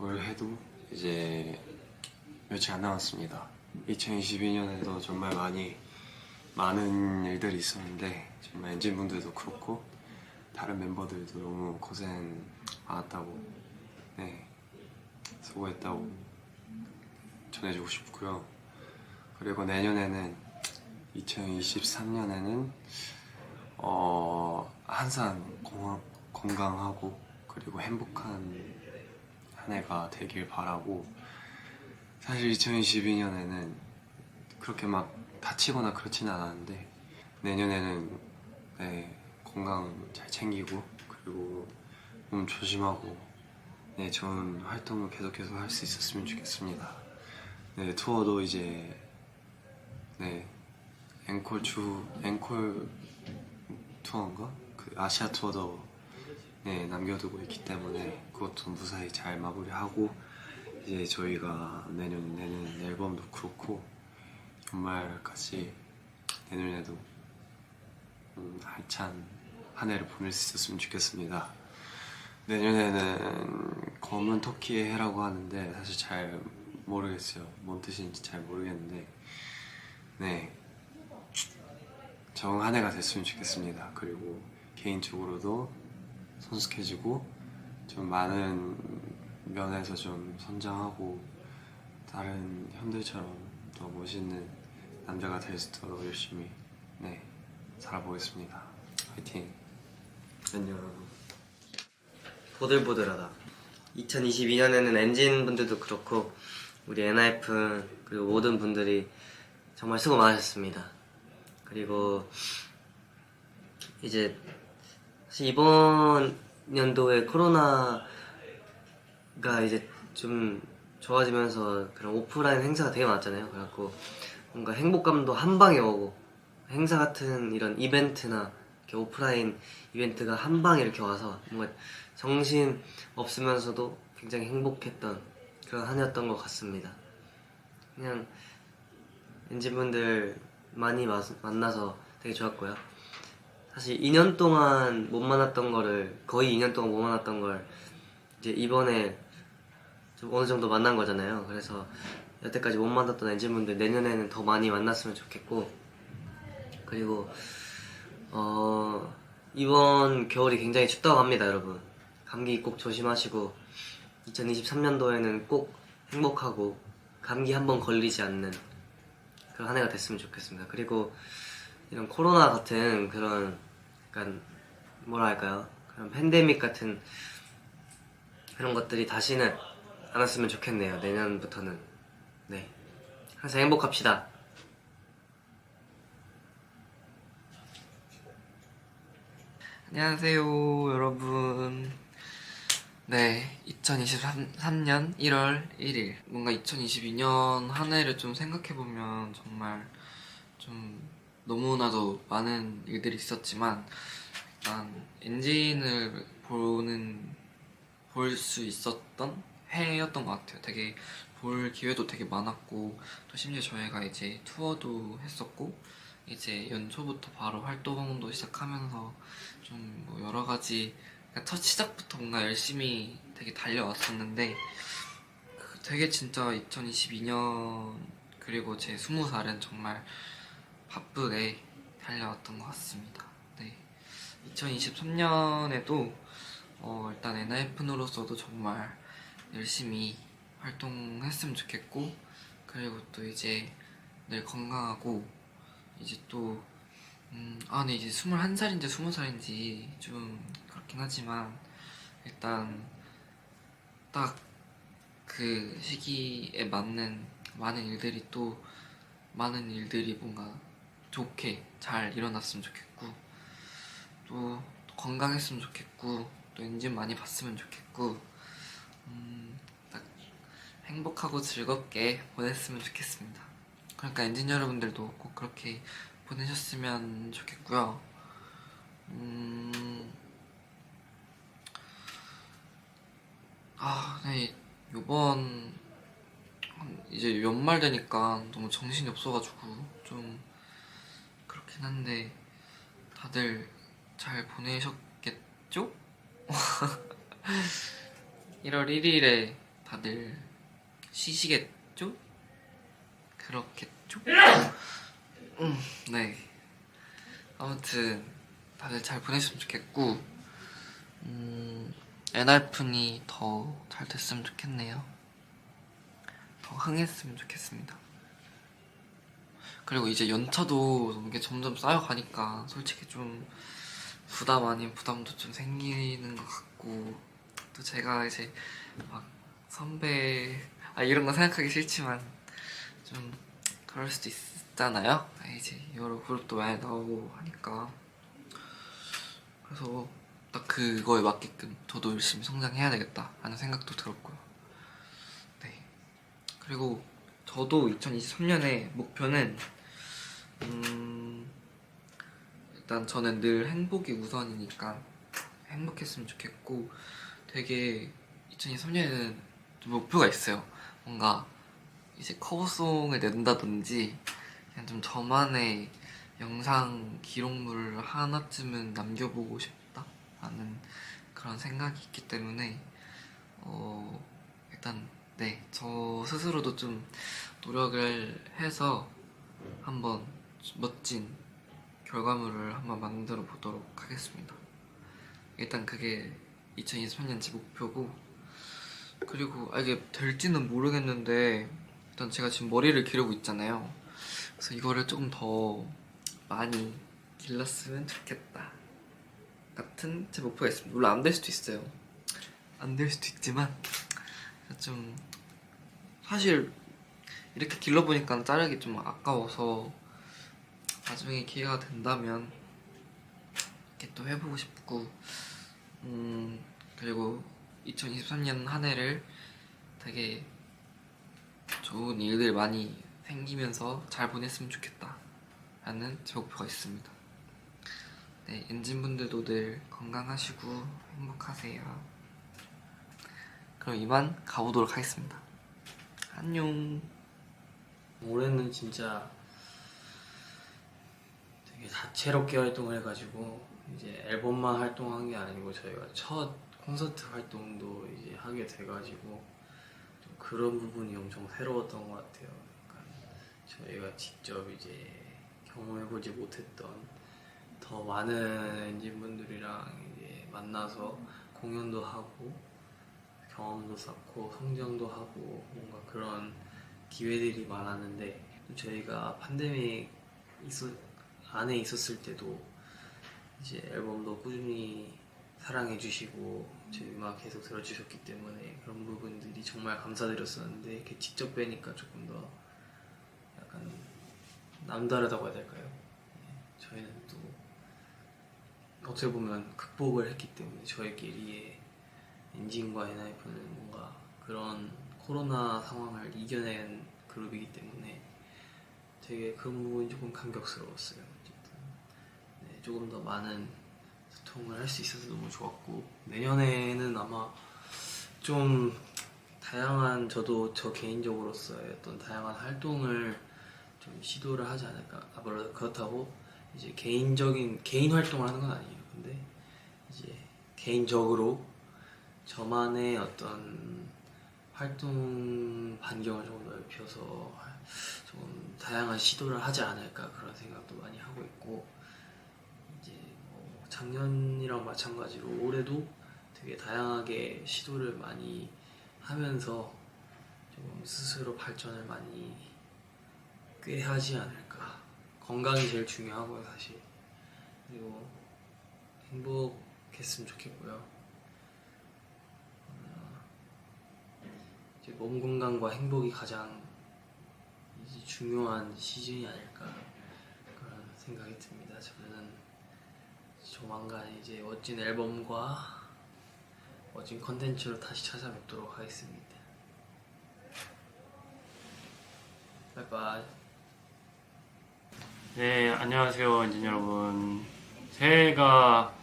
올해도 이제 며칠 안 남았습니다. 2022년에도 정말 많이 많은 일들이 있었는데 정말 엔진 분들도 그렇고 다른 멤버들도 너무 고생 많았다고 네 수고했다고 전해주고 싶고요. 그리고 내년에는 2023년에는 어 항상 건- 건강하고 그리고 행복한 한 해가 되길 바라고 사실 2022년에는 그렇게 막 다치거나 그렇지는 않았는데 내년에는 네, 건강 잘 챙기고 그리고 몸 조심하고 네, 좋은 활동을 계속해서 할 수 있었으면 좋겠습니다. 네, 투어도 이제 네, 앵콜 주 앵콜 투어인가? 그 아시아 투어도 네, 남겨두고 있기 때문에 그것도 무사히 잘 마무리하고 이제 저희가 내년 내는 앨범도 그렇고 연말까지 내년에도 음, 알찬 한 해를 보낼 수 있었으면 좋겠습니다. 내년에는 검은 토끼의 해라고 하는데 사실 잘 모르겠어요. 뭔 뜻인지 잘 모르겠는데 네 정 한 해가 됐으면 좋겠습니다. 그리고 개인적으로도 성숙해지고 좀 많은 면에서 좀 성장하고 다른 형들처럼 더 멋있는 남자가 될 수 있도록 열심히 네 살아보겠습니다. 화이팅. 안녕. 보들보들하다. 2022년에는 엔진 분들도 그렇고 우리 NIF 그리고 모든 분들이 정말 수고 많으셨습니다. 그리고 이제 이번 연도에 코로나가 이제 좀 좋아지면서 그런 오프라인 행사가 되게 많았잖아요. 그래갖고 뭔가 행복감도 한 방에 오고 행사 같은 이런 이벤트나 이렇게 오프라인 이벤트가 한 방에 이렇게 와서 뭔가 정신 없으면서도 굉장히 행복했던 그런 한 해였던 것 같습니다. 그냥 엔진분들 많이 마- 만나서 되게 좋았고요. 사실 2년 동안 못 만났던 거를 거의 2년 동안 못 만났던 걸 이제 이번에 좀 어느 정도 만난 거잖아요. 그래서 여태까지 못 만났던 엔진분들 내년에는 더 많이 만났으면 좋겠고 그리고 어 이번 겨울이 굉장히 춥다고 합니다, 여러분. 감기 꼭 조심하시고 2023년도에는 꼭 행복하고 감기 한 번 걸리지 않는 그런 한 해가 됐으면 좋겠습니다. 그리고 이런 코로나 같은 그런 약간 뭐라 할까요? 그런 팬데믹 같은 그런 것들이 다시는 안 왔으면 좋겠네요. 내년부터는 네 항상 행복합시다. 안녕하세요, 여러분. 네, 2023년 1월 1일. 뭔가 2022년 한 해를 좀 생각해보면 정말 좀 너무나도 많은 일들이 있었지만, 일단 엔진을 보는, 볼 수 있었던 해였던 것 같아요. 되게 볼 기회도 되게 많았고, 또 심지어 저희가 이제 투어도 했었고, 이제 연초부터 바로 활동도 시작하면서 좀 뭐 여러 가지 그러니까 첫 시작부터 뭔가 열심히 되게 달려왔었는데 그 되게 진짜 2022년 그리고 제 20살은 정말 바쁘게 달려왔던 것 같습니다. 네. 2023년에도 어, 일단 NIF로서도 정말 열심히 활동했으면 좋겠고 그리고 또 이제 늘 건강하고 이제 또 음, 아, 네, 이제 21살인지 20살인지 좀 그렇긴 하지만 일단 딱 그 시기에 맞는 많은 일들이 또 많은 일들이 뭔가 좋게 잘 일어났으면 좋겠고 또 건강했으면 좋겠고 또 엔진 많이 봤으면 좋겠고 음, 딱 행복하고 즐겁게 보냈으면 좋겠습니다. 그러니까 엔진 여러분들도 꼭 그렇게 보내셨으면 좋겠고요. 음... 아, 네, 요번 한- 이제 연말 되니까 너무 정신이 없어가지고 좀 그렇긴 한데 다들 잘 보내셨겠죠? 1월 1일에 다들 쉬시겠죠? 그렇겠죠? 음, 네. 아무튼 다들 잘 보냈으면 좋겠고, 음, 엔하이픈이 더 잘 됐으면 좋겠네요. 더 흥했으면 좋겠습니다. 그리고 이제 연차도 이게 점점 쌓여가니까 솔직히 좀 부담 아닌 부담도 좀 생기는 것 같고 또 제가 이제 막 선배 아 이런 거 생각하기 싫지만 좀 그럴 수도 있잖아요. 아, 이제 여러 그룹도 많이 나오고 하니까 그래서 딱 그거에 맞게끔 저도 열심히 성장해야 되겠다 하는 생각도 들었고요. 네. 그리고 저도 2023년의 목표는 음 일단 저는 늘 행복이 우선이니까 행복했으면 좋겠고 되게 2023년에는 좀 목표가 있어요. 뭔가 이제 커버송을 낸다든지 그냥 좀 저만의 영상 기록물을 하나쯤은 남겨보고 싶다라는 그런 생각이 있기 때문에 어 일단 네 저 스스로도 좀 노력을 해서 한번 멋진 결과물을 한번 만들어 보도록 하겠습니다. 일단 그게 2023년 제 목표고 그리고 아 이게 될지는 모르겠는데 일단 제가 지금 머리를 기르고 있잖아요. 그래서 이거를 조금 더 많이 길렀으면 좋겠다 같은 제 목표가 있습니다. 물론 안 될 수도 있어요. 안 될 수도 있지만 좀 사실 이렇게 길러보니까 자르기 좀 아까워서 나중에 기회가 된다면 이렇게 또 해보고 싶고 음 그리고 2023년 한 해를 되게 좋은 일들 많이 생기면서 잘 보냈으면 좋겠다 라는 제 목표가 있습니다. 네 엔진분들도 늘 건강하시고 행복하세요. 그럼 이만 가보도록 하겠습니다 안녕 올해는 진짜 되게 다채롭게 활동을 해가지고 이제 앨범만 활동한 게 아니고 저희가 첫 콘서트 활동도 이제 하게 돼가지고 좀 그런 부분이 엄청 새로웠던 것 같아요. 약간 저희가 직접 이제 경험해보지 못했던 더 많은 엔진분들이랑 이제 만나서 공연도 하고 경험도 쌓고 성장도 하고 뭔가 그런 기회들이 많았는데 저희가 팬데믹 있었, 안에 있었을 때도 이제 앨범도 꾸준히 사랑해 주시고 저희 음악 계속 들어주셨기 때문에 그런 부분들이 정말 감사드렸었는데 이렇게 직접 뵈니까 조금 더 약간 남다르다고 해야 될까요? 네, 저희는 또 어떻게 보면 극복을 했기 때문에 저희끼리의 엔진과 엔하이픈은 뭔가 그런 코로나 상황을 이겨낸 그룹이기 때문에 되게 그 부분이 조금 감격스러웠어요. 어쨌든 네, 조금 더 많은 소통을 할 수 있어서 너무 좋았고 내년에는 아마 좀 다양한 저도 저 개인적으로서의 어떤 다양한 활동을 좀 시도를 하지 않을까. 아, 물론 그렇다고 이제 개인적인 개인 활동을 하는 건 아니에요. 근데 이제 개인적으로 저만의 어떤 활동 반경을 조금 넓혀서 좀 다양한 시도를 하지 않을까 그런 생각도 많이 하고 있고 이제 뭐 작년이랑 마찬가지로 올해도 되게 다양하게 시도를 많이 하면서 좀 스스로 발전을 많이 꽤 하지 않을까. 건강이 제일 중요하고요 사실. 그리고 행복했으면 좋겠고요 이제 몸 건강과 행복이 가장 중요한 시즌이 아닐까 그런 생각이 듭니다. 저는 조만간 이제 멋진 앨범과 멋진 컨텐츠로 다시 찾아뵙도록 하겠습니다. 바이바이. 네, 안녕하세요, 엔진 여러분. 새해가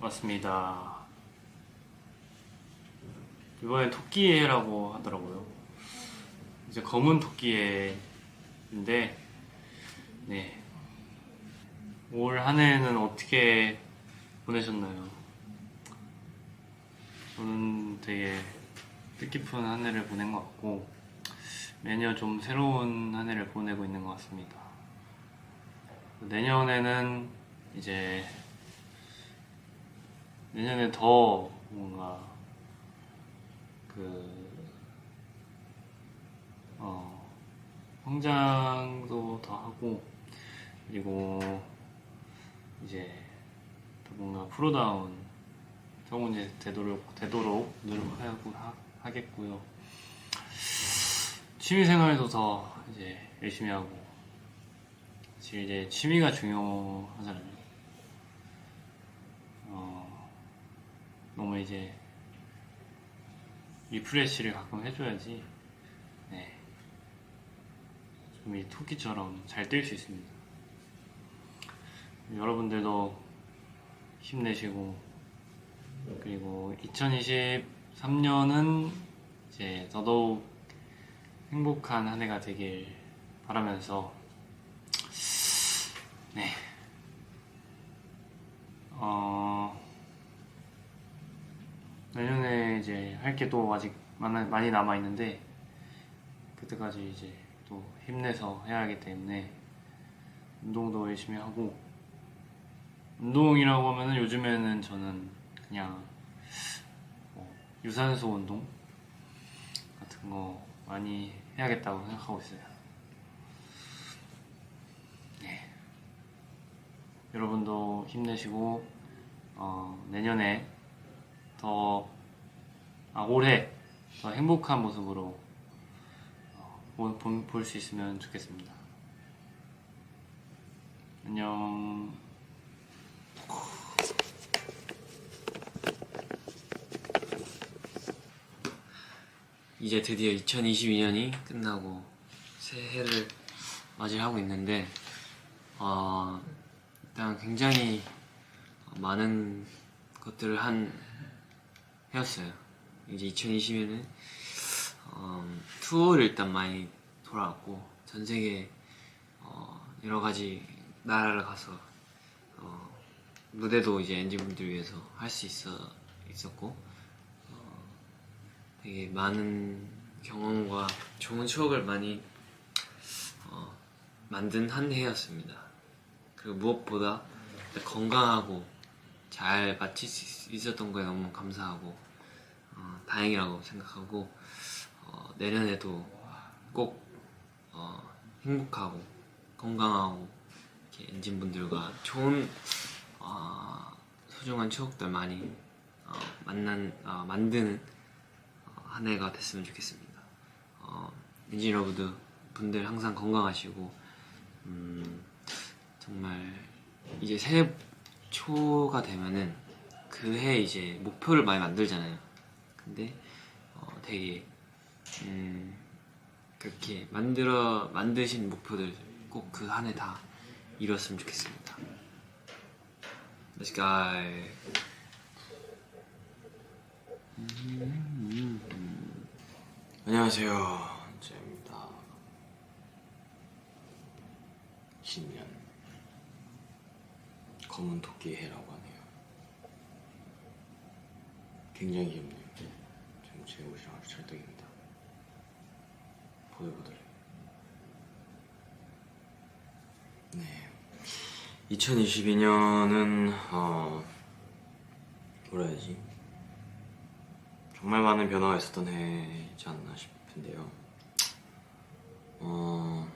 왔습니다. 이번엔 토끼해라고 하더라고요. 이제 검은 토끼해인데, 네. 올 한 해는 어떻게 보내셨나요? 저는 되게 뜻깊은 한 해를 보낸 것 같고 매년 좀 새로운 한 해를 보내고 있는 것 같습니다. 내년에는 이제 내년에 더 뭔가 그 어, 성장도 더 하고 그리고 이제 더 뭔가 프로다운 성운이 되도록 되도록 노력하고 하, 하겠고요. 취미 생활도 더 이제 열심히 하고 사실 이제 취미가 중요하잖아요. 어, 너무 이제 리프레시를 가끔 해줘야지 네. 좀이 토끼처럼 잘 뛸 수 있습니다. 여러분들도 힘내시고 그리고 2023년은 이제 더더욱 행복한 한 해가 되길 바라면서 네. 어, 내년에 이제 할 게 또 아직 많이 남아 있는데 그때까지 이제 또 힘내서 해야 하기 때문에 운동도 열심히 하고 운동이라고 하면은 요즘에는 저는 그냥 뭐 유산소 운동 같은 거 많이 해야겠다고 생각하고 있어요. 네. 여러분도 힘내시고 어, 내년에 더 아, 올해 더 행복한 모습으로 어, 볼수 있으면 좋겠습니다. 안녕. 이제 드디어 2022년이 끝나고 새해를 맞이하고 있는데 어, 일단 굉장히 많은 것들을 한 해였어요. 이제 2020년은 어, 투어를 일단 많이 돌아왔고 전 세계 어, 여러 가지 나라를 가서 어, 무대도 이제 엔진분들 위해서 할 수 있어 있었고 되게 많은 경험과 좋은 추억을 많이 어, 만든 한 해였습니다. 그리고 무엇보다 건강하고 잘 마칠 수 있었던 거에 너무 감사하고 어, 다행이라고 생각하고 어, 내년에도 꼭 어, 행복하고 건강하고 이렇게 엔진 분들과 좋은 어, 소중한 추억들 많이 어, 만난 어, 만드는 어, 한 해가 됐으면 좋겠습니다. 어, 엔진 여러분들 분들 항상 건강하시고 음, 정말 이제 새해 초가 되면은 그해 이제 목표를 많이 만들잖아요. 근데 어, 되게 음, 그렇게 만들어 만드신 목표들 꼭 그 한 해 다 이뤘으면 좋겠습니다. Let's go. 안녕하세요. 제입니다. 신년 검은 토끼 해라고 하네요. 굉장히 귀엽네요. 제 옷이랑 아주 찰떡입니다. 보들보들. 네. 2022년은 어 뭐라 해야지 정말 많은 변화가 있었던 해이지 않나 싶은데요. 어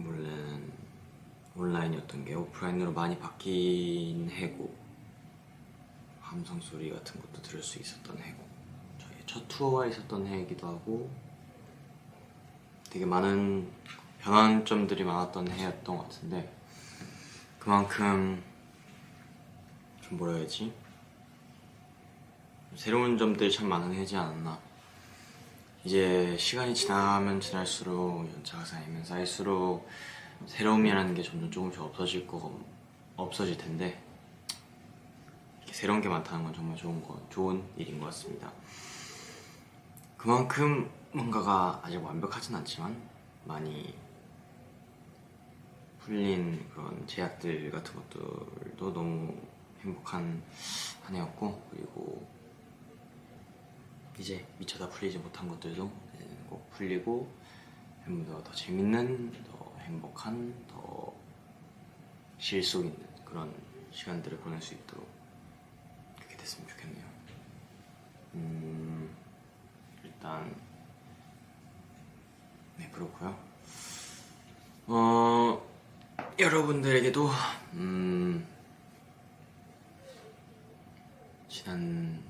원래는 온라인이었던 게 오프라인으로 많이 바뀐 해고 함성 소리 같은 것도 들을 수 있었던 해고 첫 투어가 있었던 해이기도 하고 되게 많은 변환점들이 많았던 해였던 것 같은데 그만큼 좀 뭐라 해야지 새로운 점들이 참 많은 해지 않았나 이제 시간이 지나면 지날수록 연차가 쌓이면 쌓일수록 새로움이라는 게 점점 조금씩 없어질 거 없어질 텐데 새로운 게 많다는 건 정말 좋은 거 좋은 일인 것 같습니다. 그만큼 뭔가가 아직 완벽하진 않지만 많이 풀린 그런 제약들 같은 것들도 너무 행복한 한 해였고 그리고 이제 미처 다 풀리지 못한 것들도 꼭 풀리고 팬분들과 더 재밌는, 더 행복한, 더 실속 있는 그런 시간들을 보낼 수 있도록 그렇게 됐으면 좋겠네요. 음, 일단 네 그렇고요. 어 여러분들에게도 음, 지난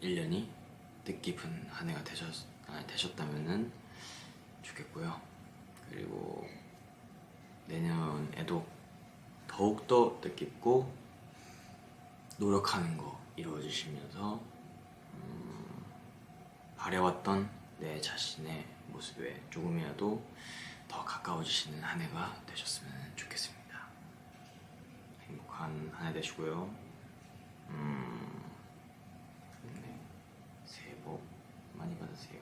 1년이 뜻깊은 한 해가 되셨, 아, 되셨다면은 좋겠고요. 그리고 내년에도 더욱더 뜻깊고 노력하는 거 이루어지시면서 음, 바래왔던 내 자신의 모습에 조금이라도 더 가까워지시는 한 해가 되셨으면 좋겠습니다. 행복한 한 해 되시고요. 음, 네. 새해 복 많이 받으세요.